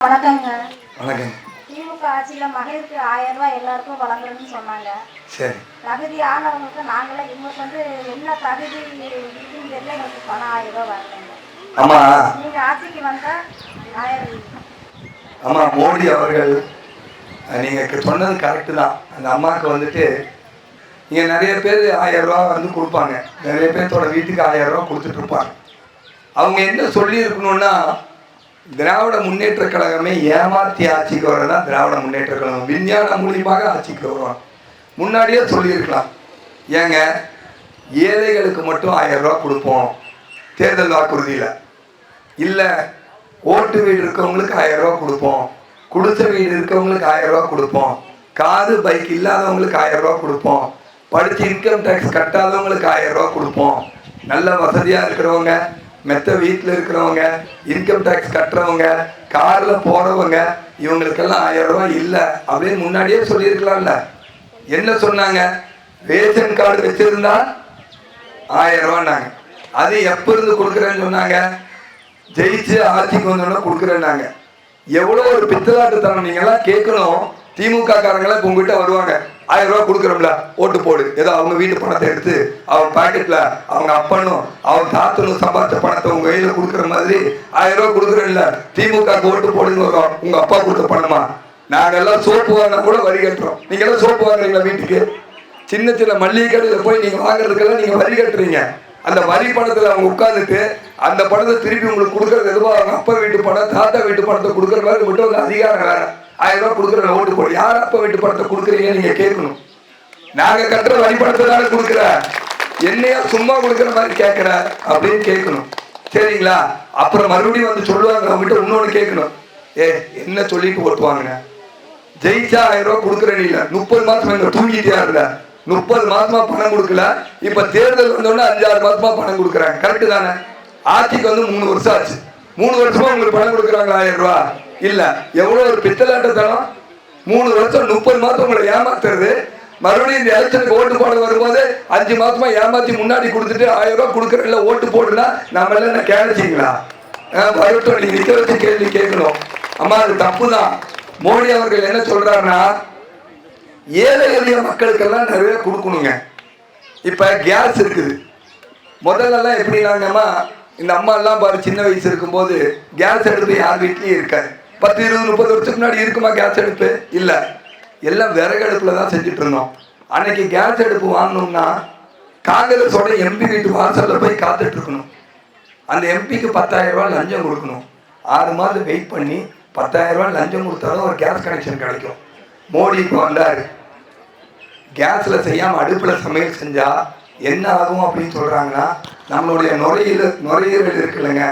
வணக்கங்க. வணக்கம் திமுக ஆட்சியில மகளிருக்கு ஆயிரம் ரூபாய் எல்லாருக்கும் வழங்குறதுன்னு சொன்னாங்க. சரி. தகுதி ஆனவங்களுக்கு நாங்களே எங்களுக்கு வந்து என்ன தகுதி இருக்குன்னு தெரியல எங்களுக்கு பணம் ஆயிரம் ரூபாய் ஆமாம் நீங்க ஆட்சிக்கு வந்தா ஆயிரம் ஆமாம் மோடி அவர்கள் நீங்கள் சொன்னது கரெக்டு தான். அந்த அம்மாவுக்கு வந்துட்டு இங்கே நிறைய பேர் ஆயிரம் ரூபா வந்து கொடுப்பாங்க. நிறைய பேர்த்தோட வீட்டுக்கு ஆயிரம் ரூபா கொடுத்துட்டு இருப்பாங்க. அவங்க என்ன சொல்லியிருக்கணும்னா திராவிட முன்னேற்ற கழகமே ஏமாத்தி ஆட்சிக்கு வரதான் திராவிட முன்னேற்ற கழகம். விஞ்ஞான மூலியமாக ஆட்சிக்கு வருவாங்க முன்னாடியே சொல்லியிருக்கலாம். ஏங்க ஏழைகளுக்கு மட்டும் ஆயிரம் ரூபா கொடுப்போம் தேர்தல் வாக்குறுதியில். இல்லை ஓட்டு வீடு இருக்கவங்களுக்கு ஆயிரம் ரூபா கொடுப்போம் குடிசை வீடு இருக்கவங்களுக்கு ஆயிரம் ரூபா கொடுப்போம் காது பைக் இல்லாதவங்களுக்கு ஆயிரம் ரூபா கொடுப்போம் படித்து இன்கம் டேக்ஸ் கட்டாதவங்களுக்கு ஆயிரம் ரூபா கொடுப்போம். நல்ல வசதியாக இருக்கிறவங்க மெத்த வீட்டில் இருக்கிறவங்க இன்கம் டேக்ஸ் கட்டுறவங்க காரில் போகிறவங்க இவங்களுக்கெல்லாம் ஆயிரம் ரூபா இல்லை அப்படின்னு முன்னாடியே சொல்லியிருக்கலாம்ல. என்ன சொன்னாங்க? ரேஷன் கார்டு வச்சிருந்தா ஆயிரம் ரூபான்னாங்க. அது எப்போ இருந்து கொடுக்குறேன்னு சொன்னாங்க? ஜெயிச்சு ஆட்சிக்கு வந்தோடனே கொடுக்குறேன்னாங்க. எவ்வளோ ஒரு பித்தலாட்டுத்தனம் நீங்கெல்லாம் கேட்கணும். திமுக காரங்களாம் இப்போ உங்ககிட்ட வருவாங்க. ஆயிரம் ரூபா கொடுக்குறோம்ல ஓட்டு போடு. ஏதோ அவங்க வீட்டு பணத்தை எடுத்து அவன் பாக்கெட்ல அவங்க அப்பனும் அவன் தாத்தனும் சம்பாதிச்ச பணத்தை உங்க கையில கொடுக்குற மாதிரி ஆயிரம் ரூபா கொடுக்குறேன்ல. திமுக ஓட்டு போடுன்னு வரும் உங்க அப்பா கொடுத்த பணமா? நாங்கெல்லாம் சோப்பு வாங்கினா கூட வரி கட்டுறோம். நீங்க எல்லாம் சோப்பு வாங்குறீங்களா வீட்டுக்கு? சின்ன சின்ன மல்லிகை கடையில் போய் நீங்க வாங்குறதுக்கெல்லாம் நீங்க வரி கட்டுறீங்க. அந்த வரி பணத்துல அவங்க உட்கார்ந்துட்டு அந்த பணத்தை திருப்பி உங்களுக்கு கொடுக்கறது எதுவோ? அவங்க அப்பா வீட்டு பணம் தாத்தா வீட்டு பணத்தை கொடுக்குற மாதிரி மட்டும் அதிகாரம் வேற ஆயிரம் ரூபாய் கொடுக்குற ஓட்டு போடு யார் அப்ப வீட்டு பணத்தை கொடுக்குறீங்க நீங்க கேட்கணும். நாங்க கட்டுற வரி கொடுக்குற. என்னையா சும்மா கொடுக்குற மாதிரி கேட்குற அப்படின்னு கேட்கணும். சரிங்களா? அப்புறம் மறுபடியும் வந்து சொல்லுவாங்க அவங்ககிட்ட இன்னொன்று கேட்கணும். ஏ என்ன சொல்லிட்டு ஓட்டுவாங்க ஜெயிச்சா ஆயிரம் ரூபாய் கொடுக்குற நீ முப்பது மாசம் எங்க தூங்கிட்டே இருந்த முப்பது மாசமா பணம் கொடுக்கல. இப்ப தேர்தல் வந்தோடனே அஞ்சாறு மாசமா பணம் கொடுக்குறாங்க கரெக்டு தானே? ஆட்சிக்கு வந்து மூணு வருஷம் ஆச்சு. மூணு வருஷமா உங்களுக்கு பணம் கொடுக்குறாங்களா ஆயிரம் ரூபாய்? இல்ல எவ்வளவு ஒரு பித்தலாட்டத்தனம் மூணு வருஷம் முப்பது மாதம் உங்களை ஏமாத்துறது. மறுபடியும் இந்த எலெக்ஷனுக்கு ஓட்டு போட வரும்போது அஞ்சு மாசமா ஏமாத்தி முன்னாடி கொடுத்துட்டு ஆயிரம் ரூபாய் கொடுக்குறதுல ஓட்டு போடுனா நம்ம எல்லாம் என்ன கேளுச்சிங்களா வரட்டும் நீங்க நிக்க வச்சு கேள்வி கேட்கணும். அம்மா அது தப்பு தான் மோடி அவர்கள் என்ன சொல்றாருன்னா ஏழை எளிய மக்களுக்கெல்லாம் நிறைய கொடுக்கணுங்க. இப்ப கேஸ் இருக்குது. முதல்லலாம் எப்படினாங்கம்மா இந்த அம்மா எல்லாம் பாரு சின்ன வயசு இருக்கும்போது கேஸ் எடுத்து யார் வீட்லயும் இருக்காது. பத்து இருபது முப்பது வருஷத்துக்கு முன்னாடி இருக்குமா கேஸ் அடுப்பு? இல்லை. எல்லாம் விறகு அடுப்பில் தான் செஞ்சுட்டு இருந்தோம். அன்னைக்கு கேஸ் அடுப்பு வாங்கினோம்னா காங்கிரஸோட எம்பி வீட்டு வாசலில் போய் காத்துட்டு இருக்கணும். அந்த எம்பிக்கு பத்தாயிரம் ரூபாய் லஞ்சம் கொடுக்கணும். ஆறு மாதம் வெயிட் பண்ணி பத்தாயிரம் ரூபாய் லஞ்சம் கொடுத்தாலும் ஒரு கேஸ் கனெக்ஷன் கிடைக்கும். மோடி இப்போ வந்தார் கேஸில் செய்யாமல் அடுப்பில் சமையல் செஞ்சால் என்ன ஆகும் அப்படின்னு சொல்கிறாங்கன்னா நம்மளுடைய நுரையீரல் நுரையீரல் இருக்குல்லங்க.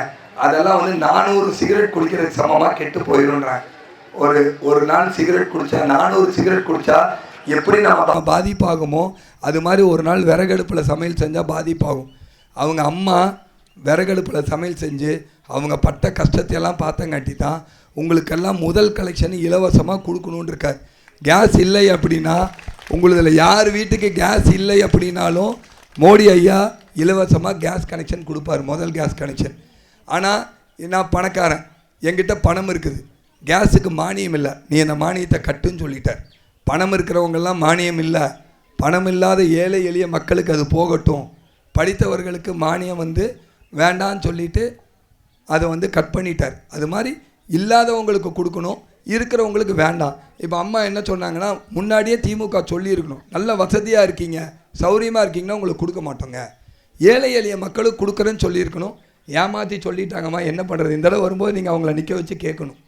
அதெல்லாம் வந்து நானூறு சிகரெட் குடிக்கிறதுக்கு சமமாக கெட்டு போயிடும்ன்றாங்க ஒரு ஒரு நாள் சிகரெட் குடித்தா நானூறு சிகரெட் குடித்தா எப்படி நம்ம பாதிப்பாகுமோ அது மாதிரி ஒரு நாள் விறகடுப்பில் சமையல் செஞ்சால் பாதிப்பாகும். அவங்க அம்மா விறகடுப்பில் சமையல் செஞ்சு அவங்க பட்ட கஷ்டத்தையெல்லாம் பார்த்தங்காட்டி தான் உங்களுக்கெல்லாம் முதல் கலெக்ஷன் இலவசமாக கொடுக்கணுன்னு இருக்கார். கேஸ் இல்லை அப்படின்னா உங்களதில் யார் வீட்டுக்கு கேஸ் இல்லை அப்படின்னாலும் மோடி ஐயா இலவசமாக கேஸ் கனெக்ஷன் கொடுப்பார் முதல் கேஸ் கனெக்ஷன் ஆனால் நான் பணக்காரன். என்கிட்ட பணம் இருக்குது. கேஸுக்கு மானியம் இல்லை. நீ அந்த மானியத்தை கட்டுன்னு சொல்லிட்டார் பணம் இருக்கிறவங்கெல்லாம் மானியம் இல்லை. பணம் இல்லாத ஏழை எளிய மக்களுக்கு அது போகட்டும். படித்தவர்களுக்கு மானியம் வந்து வேண்டான்னு சொல்லிட்டு அதை வந்து கட் பண்ணிட்டார். அது மாதிரி இல்லாதவங்களுக்கு கொடுக்கணும். இருக்கிறவங்களுக்கு வேண்டாம். இப்போ அம்மா என்ன சொன்னாங்கன்னா முன்னாடியே திமுக சொல்லியிருக்கணும். நல்ல வசதியாக இருக்கீங்க. சௌரியமாக இருக்கீங்கன்னா உங்களுக்கு கொடுக்க மாட்டோங்க. ஏழை எளிய மக்களுக்கு கொடுக்குறேன்னு சொல்லியிருக்கணும். ஏமாற்றி சொல்லிட்டாங்கம்மா என்ன பண்ணுறது இந்த தடவை வரும்போது நீங்கள் அவங்கள நிற்க வச்சு கேட்கணும்.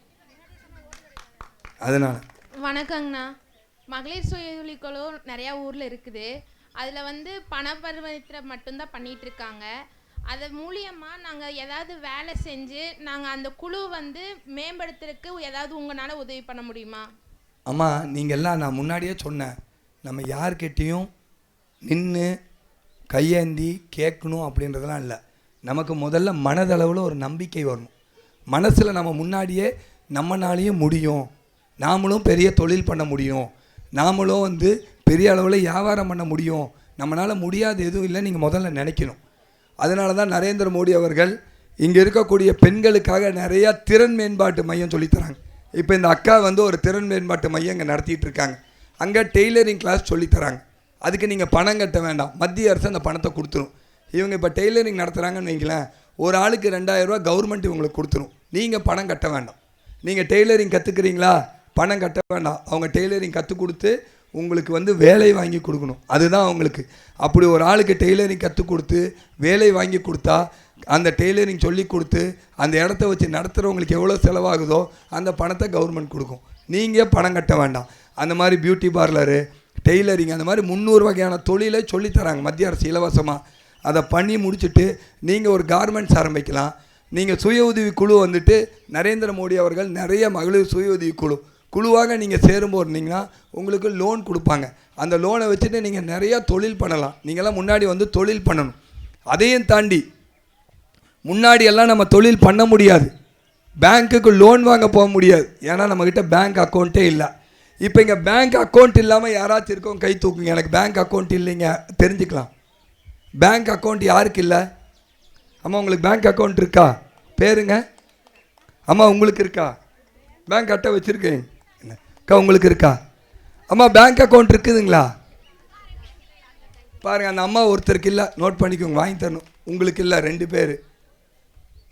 அதனால். வணக்கங்கண்ணா. மகளிர் சுய குழு நிறையா ஊரில் இருக்குது. அதில் வந்து பண பரிவர்த்தனை மட்டும்தான் பண்ணிட்டு இருக்காங்க அது மூலியமாக நாங்கள் ஏதாவது வேலை செஞ்சு நாங்கள் அந்த குழு வந்து மேம்படுத்துறதுக்கு ஏதாவது உங்களால் உதவி பண்ண முடியுமா? அம்மா நீங்கள் எல்லாம் நான் முன்னாடியே சொன்னேன். நம்ம யார்கிட்டேயும் நின்று கையேந்தி கேட்கணும் அப்படின்றதெல்லாம் இல்லை. நமக்கு முதல்ல மனதளவில் ஒரு நம்பிக்கை வரணும். மனசில் நம்ம முன்னாடியே நம்மனாலேயும் முடியும். நாமளும் பெரிய தொழில் பண்ண முடியும். நாமளும் வந்து பெரிய அளவில் வியாபாரம் பண்ண முடியும். நம்மளால் முடியாது எதுவும் இல்லை நீங்கள் முதல்ல நினைக்கணும். அதனால தான் நரேந்திர மோடி அவர்கள் இங்கே இருக்கக்கூடிய பெண்களுக்காக நிறையா திறன் மேம்பாட்டு மையம் சொல்லித்தராங்க இப்போ இந்த அக்கா வந்து ஒரு திறன் மேம்பாட்டு மையம் இங்கே நடத்திட்டு இருக்காங்க. அங்கே டெய்லரிங் கிளாஸ் சொல்லித்தராங்க அதுக்கு நீங்கள் பணம் கட்ட வேண்டாம். மத்திய அரசு அந்த பணத்தை கொடுத்துரும். இவங்க இப்போ டெய்லரிங் நடத்துகிறாங்கன்னு வைங்களேன் ஒரு ஆளுக்கு ரெண்டாயிரரூவா கவர்மெண்ட் இவங்களுக்கு கொடுத்துரும். நீங்கள் பணம் கட்ட வேண்டாம். நீங்கள் டெய்லரிங் கற்றுக்குறீங்களா பணம் கட்ட வேண்டாம். அவங்க டெய்லரிங் கற்றுக் கொடுத்து உங்களுக்கு வந்து வேலை வாங்கி கொடுக்கணும். அதுதான் அவங்களுக்கு. அப்படி ஒரு ஆளுக்கு டெய்லரிங் கற்றுக் கொடுத்து வேலை வாங்கி கொடுத்தா அந்த டெய்லரிங் சொல்லி கொடுத்து அந்த இடத்த வச்சு நடத்துகிறவங்களுக்கு எவ்வளோ செலவாகுதோ அந்த பணத்தை கவர்மெண்ட் கொடுக்கும். நீங்கள் பணம் கட்ட வேண்டாம். அந்த மாதிரி பியூட்டி பார்லரு டெய்லரிங் அந்த மாதிரி முந்நூறு வகையான தொழிலை சொல்லித் தராங்க. மத்திய அரசு இலவசமாக அதை பண்ணி முடிச்சுட்டு நீங்கள் ஒரு கார்மெண்ட்ஸ் ஆரம்பிக்கலாம். நீங்கள் சுய உதவி குழு வந்துட்டு நரேந்திர மோடி அவர்கள் நிறைய மகளிர் சுய உதவி குழு. குழுவாக நீங்கள் சேரும்போது இருந்தீங்கன்னா உங்களுக்கு லோன் கொடுப்பாங்க. அந்த லோனை வச்சுட்டு நீங்கள் நிறையா தொழில் பண்ணலாம். நீங்களாம் முன்னாடி வந்து தொழில் பண்ணணும். அதையும் தாண்டி முன்னாடி எல்லாம் நம்ம தொழில் பண்ண முடியாது. பேங்க்குக்கு லோன் வாங்க போக முடியாது. ஏன்னா நம்மக்கிட்ட பேங்க் அக்கௌண்ட்டே இல்லை. இப்போ இங்கே பேங்க் அக்கௌண்ட் இல்லாமல் யாராச்சும் இருக்கோம் கை தூக்குங்க. எனக்கு பேங்க் அக்கௌண்ட் இல்லைங்க. தெரிஞ்சுக்கலாம். பேங்க் அக்கௌண்ட் யாருக்கு இல்லை? அம்மா உங்களுக்கு பேங்க் அக்கௌண்ட் இருக்கா? பேருங்க. அம்மா உங்களுக்கு இருக்கா? பேங்க் அட்டை வச்சுருக்கேன். என்ன? அக்கா உங்களுக்கு இருக்கா? அம்மா பேங்க் அக்கௌண்ட் இருக்குதுங்களா? பாருங்கள் அந்த அம்மா ஒருத்தருக்கு இல்லை. நோட் பண்ணிக்கோங்க வாங்கி தரணும். உங்களுக்கு இல்லை ரெண்டு பேர்.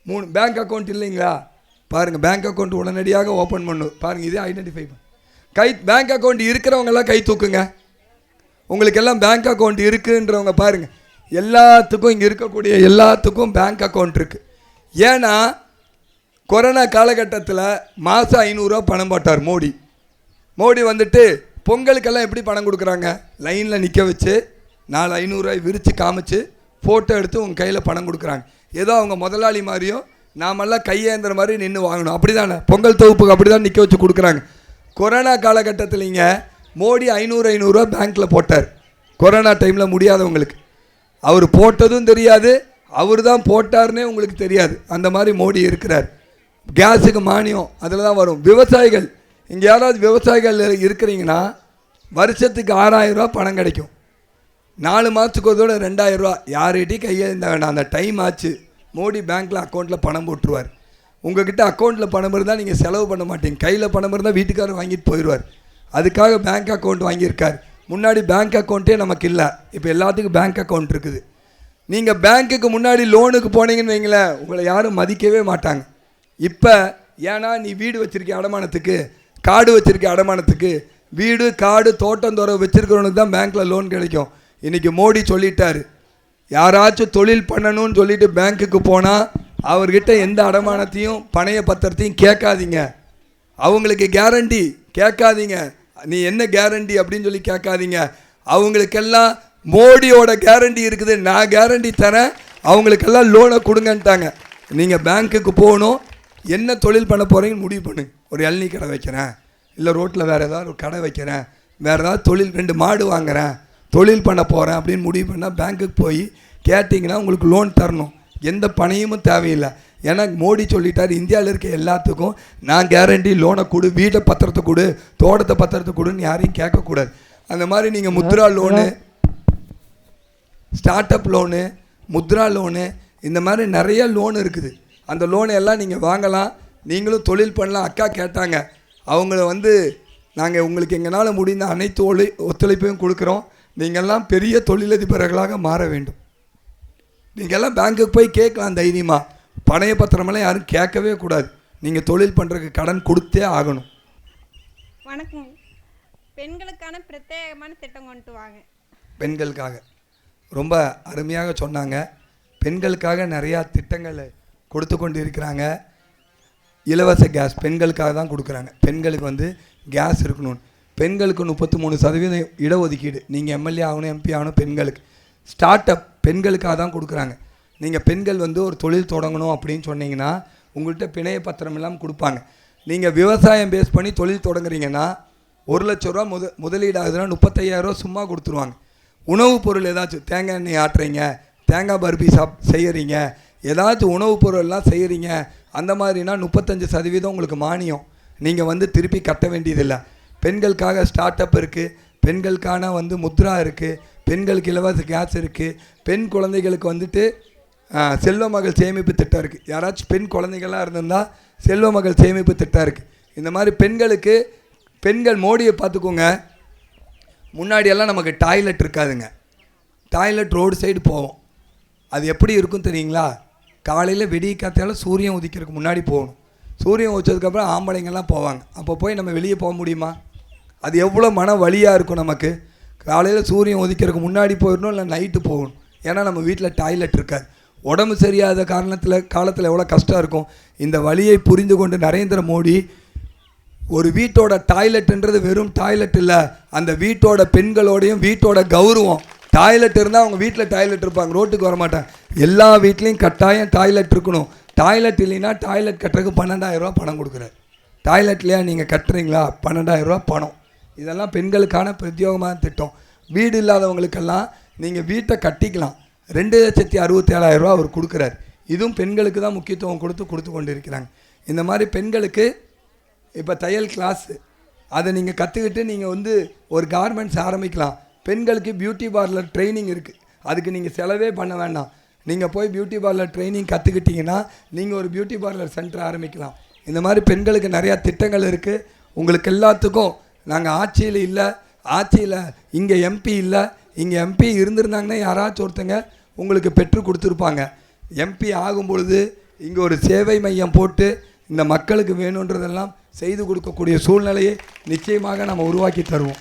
மூணு பேங்க் அக்கௌண்ட் இல்லைங்களா? பாருங்கள் பேங்க் அக்கௌண்ட் உடனடியாக ஓப்பன் பண்ணும். பாருங்கள் இதே ஐடென்டிஃபை பண்ணு. கை பேங்க் அக்கௌண்ட் இருக்கிறவங்கெல்லாம் கை தூக்குங்க. உங்களுக்கு எல்லாம் பேங்க் அக்கௌண்ட் இருக்குன்றவங்க பாருங்கள் எல்லாத்துக்கும் இங்கே இருக்கக்கூடிய எல்லாத்துக்கும் பேங்க் அக்கௌண்ட் இருக்குது ஏன்னா கொரோனா காலகட்டத்தில் மாதம் ஐநூறுரூவா பணம் போட்டார் மோடி. மோடி வந்துட்டு பொங்கலுக்கெல்லாம் எப்படி பணம் கொடுக்குறாங்க? லைனில் நிற்க வச்சு நாலு ஐநூறுரூவாய் விரித்து காமிச்சு ஃபோட்டோ எடுத்து உங்கள் கையில் பணம் கொடுக்குறாங்க. ஏதோ அவங்க முதலாளி மாதிரியும் நாமெல்லாம் கையேந்திர மாதிரி நின்று வாங்கணும். அப்படி தானே பொங்கல் தொகுப்புக்கு அப்படி தான் நிற்க வச்சு கொடுக்குறாங்க. கொரோனா காலகட்டத்திலங்க மோடி ஐநூறு ஐநூறுரூவா பேங்க்கில் போட்டார். கொரோனா டைமில் முடியாதவங்களுக்கு. அவர் போட்டதும் தெரியாது அவர் தான் போட்டார்னே உங்களுக்கு தெரியாது. அந்த மாதிரி மோடி இருக்கிறார். கேஸுக்கு மானியம் அதில் தான் வரும். விவசாயிகள் இங்கே யாராவது விவசாயிகள் இருக்கிறீங்கன்னா வருஷத்துக்கு ஆறாயிரம் பணம் கிடைக்கும். நாலு மாதத்துக்கு ஒரு தடவை ரெண்டாயிரரூபா யார்கிட்டையும் கையெழுந்த வேண்டாம் அந்த டைம் ஆச்சு. மோடி பேங்க்கில் அக்கௌண்ட்டில் பணம் போட்டுருவார். உங்ககிட்ட அக்கௌண்ட்டில் பணம் இருந்தால் நீங்கள் செலவு பண்ண மாட்டீங்க. கையில் பணம் இருந்தால் வீட்டுக்காரர் வாங்கிட்டு போயிடுவார். அதுக்காக பேங்க் அக்கௌண்ட் வாங்கியிருக்கார். முன்னாடி பேங்க் அக்கௌண்ட்டே நமக்கு இல்லை. இப்போ எல்லாத்துக்கும் பேங்க் அக்கௌண்ட் இருக்குது. நீங்கள் பேங்க்குக்கு முன்னாடி லோனுக்கு போனீங்கன்னு வைங்களேன் உங்களை யாரும் மதிக்கவே மாட்டாங்க. இப்போ ஏன்னா நீ வீடு வச்சுருக்க அடமானத்துக்கு காடு வச்சுருக்க அடமானத்துக்கு வீடு காடு தோட்டம் துறவு வச்சுருக்கிறவனுக்கு தான் பேங்க்கில் லோன் கிடைக்கும். இன்றைக்கி மோடி சொல்லிட்டார். யாராச்சும் தொழில் பண்ணணும்னு சொல்லிட்டு பேங்க்குக்கு போனால் அவர்கிட்ட எந்த அடமானத்தையும் பணைய பத்திரத்தையும் கேட்காதீங்க. அவங்களுக்கு கேரண்டி கேட்காதீங்க. நீ என்ன கேரண்டி அப்படின்னு சொல்லி கேட்காதீங்க. அவங்களுக்கெல்லாம் மோடியோட கேரண்டி இருக்குது. நான் கேரண்டி தரேன். அவங்களுக்கெல்லாம் லோனை கொடுங்கன்ட்டாங்க. நீங்கள் பேங்க்குக்கு போகணும். என்ன தொழில் பண்ண போகிறீங்கன்னு முடிவு பண்ணு. ஒரு இளநீ கடை வைக்கிறேன். இல்லை ரோட்டில் வேறு ஏதாவது ஒரு கடை வைக்கிறேன். வேறு ஏதாவது தொழில் ரெண்டு மாடு வாங்குறேன். தொழில் பண்ண போகிறேன் அப்படின்னு முடிவு பண்ணால் பேங்க்குக்கு போய் கேட்டிங்கன்னா உங்களுக்கு லோன் தரணும். எந்த பணையும் தேவையில்லை. ஏன்னா மோடி சொல்லிட்டார் இந்தியாவில் இருக்க எல்லாத்துக்கும் நான் கேரண்டி லோனை கொடு வீட்டை பத்திரத்தை கொடு தோட்டத்தை பத்திரத்தை கொடுன்னு யாரையும் கேட்கக்கூடாது. அந்த மாதிரி நீங்கள் Mudra loan start up loan Mudra loan இந்த மாதிரி நிறைய லோன் இருக்குது. அந்த லோனை எல்லாம் நீங்கள் வாங்கலாம். நீங்களும் தொழில் பண்ணலாம். அக்கா கேட்டாங்க. அவங்கள வந்து நாங்கள் உங்களுக்கு எங்களால் முடிந்த அனைத்து ஒளி ஒத்துழைப்பையும் கொடுக்குறோம். நீங்கள்லாம் பெரிய தொழிலதிபர்களாக மாற வேண்டும். நீங்கள்லாம் பேங்க்குக்கு போய் கேட்கலாம் தைரியமாக பணைய பத்திரமெல்லாம் யாரும் கேட்கவே கூடாது. நீங்கள் தொழில் பண்ணுறதுக்கு கடன் கொடுத்தே ஆகணும். வணக்கம். பெண்களுக்கான பிரத்யேகமான திட்டம் கொண்டு வாங்க. பெண்களுக்காக. ரொம்ப அருமையாக சொன்னாங்க. பெண்களுக்காக நிறையா திட்டங்களை கொடுத்து கொண்டு இருக்கிறாங்க இலவச கேஸ் பெண்களுக்காக தான் கொடுக்குறாங்க. பெண்களுக்கு வந்து கேஸ் இருக்கணும். பெண்களுக்கு முப்பத்தி மூணு சதவீதம் இடஒதுக்கீடு. நீங்கள் எம்எல்ஏ ஆகணும் எம்பி ஆகணும் பெண்களுக்கு. ஸ்டார்ட் அப் பெண்களுக்காக தான் கொடுக்குறாங்க. நீங்கள் பெண்கள் வந்து ஒரு தொழில் தொடங்கணும் அப்படின்னு சொன்னீங்கன்னா உங்கள்கிட்ட பிணைய பத்திரம் எல்லாம் கொடுப்பாங்க. நீங்கள் விவசாயம் பேஸ் பண்ணி தொழில் தொடங்குறீங்கன்னா ஒரு லட்ச ரூபா முத முதலீடு ஆகுதுன்னா முப்பத்தையாயிரரூவா சும்மா கொடுத்துருவாங்க. உணவுப் பொருள் ஏதாச்சும் தேங்காய் எண்ணெய் ஆட்டுறீங்க தேங்காய் பருப்பி சாப் செய்கிறீங்க ஏதாச்சும் உணவுப் பொருள்லாம் செய்கிறீங்க அந்த மாதிரினா முப்பத்தஞ்சு சதவீதம் உங்களுக்கு மானியம். நீங்கள் வந்து திருப்பி கட்ட வேண்டியதில்லை. பெண்களுக்காக ஸ்டார்ட் அப் இருக்குது பெண்களுக்கான வந்து முத்ரா இருக்குது பெண்களுக்கு இலவச கேஸ் இருக்குது பெண் குழந்தைகளுக்கு வந்துட்டு செல்வ மகள் சேமிப்பு திட்டம் இருக்குது யாராச்சும் பெண் குழந்தைகளாக இருந்திருந்தால் செல்வ மகள் சேமிப்பு திட்டம் இருக்குது இந்த மாதிரி பெண்களுக்கு பெண்கள் மோடியை பார்த்துக்கோங்க. முன்னாடியெல்லாம் நமக்கு டாய்லெட் இருக்காதுங்க. டாய்லெட் ரோடு சைடு போவோம். அது எப்படி இருக்கும் தெரியுங்களா? காலையில் வெடி காத்தால சூரியன் உதிக்கிறதுக்கு முன்னாடி போகணும். சூரியன் உதிச்சதுக்கப்புறம் ஆம்பளைங்கெல்லாம் போவாங்க. அப்போ போய் நம்ம வெளியே போக முடியுமா? அது எவ்வளோ மன வழியாக இருக்கும் நமக்கு? காலையில் சூரியன் உதிக்கிறதுக்கு முன்னாடி போயிடணும் இல்லை நைட்டு போகணும்? ஏன்னா நம்ம வீட்டில் டாய்லெட் இருக்காது. உடம்பு சரியாத காரணத்தில் காலத்தில் எவ்வளோ கஷ்டம் இருக்கும்? இந்த வலியை புரிந்து கொண்டு நரேந்திர மோடி ஒரு வீட்டோட டாய்லெட்டுன்றது வெறும் டாய்லெட் இல்லை. அந்த வீட்டோட பெண்களோடையும் வீட்டோட கௌரவம். டாய்லெட் இருந்தால் அவங்க வீட்டில் டாய்லெட் இருப்பாங்க ரோட்டுக்கு வர மாட்டாங்க. எல்லா வீட்லேயும் கட்டாயம் டாய்லெட் இருக்கணும். டாய்லெட் இல்லைன்னா டாய்லெட் கட்டுறதுக்கு பன்னெண்டாயிரம் பணம் கொடுக்குறாரு. டாய்லெட்லையா நீங்கள் கட்டுறீங்களா? பன்னெண்டாயிரம் பணம். இதெல்லாம் பெண்களுக்கான பிரத்யோகமான திட்டம். வீடு இல்லாதவங்களுக்கெல்லாம் நீங்கள் வீட்டை கட்டிக்கலாம். ரெண்டு லட்சத்தி அறுபத்தி ஏழாயிரம் ரூபா அவர் கொடுக்குறாரு. இதுவும் பெண்களுக்கு தான் முக்கியத்துவம் கொடுத்து கொடுத்து கொண்டு இருக்கிறாங்க இந்த மாதிரி பெண்களுக்கு இப்போ தையல் கிளாஸு அதை நீங்கள் கற்றுக்கிட்டு நீங்கள் வந்து ஒரு கார்மெண்ட்ஸ் ஆரம்பிக்கலாம். பெண்களுக்கு பியூட்டி பார்லர் ட்ரைனிங் இருக்குது அதுக்கு நீங்கள் செலவே பண்ண வேண்டாம். நீங்கள் போய் பியூட்டி பார்லர் ட்ரைனிங் கற்றுக்கிட்டிங்கன்னா நீங்கள் ஒரு பியூட்டி பார்லர் சென்டர் ஆரம்பிக்கலாம். இந்த மாதிரி பெண்களுக்கு நிறையா திட்டங்கள் இருக்குது உங்களுக்கு எல்லாத்துக்கும் நாங்கள் ஆட்சியில் இல்லை ஆட்சியில் இங்கே எம்பி இல்லை இங்கே எம்பி இருந்திருந்தாங்கன்னா யாராச்சும் ஒருத்தங்க உங்களுக்கு பெற்று கொடுத்துருப்பாங்க. எம்பி ஆகும் பொழுது இங்கே ஒரு சேவை மையம் போட்டு இந்த மக்களுக்கு வேணுன்றதெல்லாம் செய்து கொடுக்கக்கூடிய சூழ்நிலையை நிச்சயமாக நம்ம உருவாக்கி தருவோம்.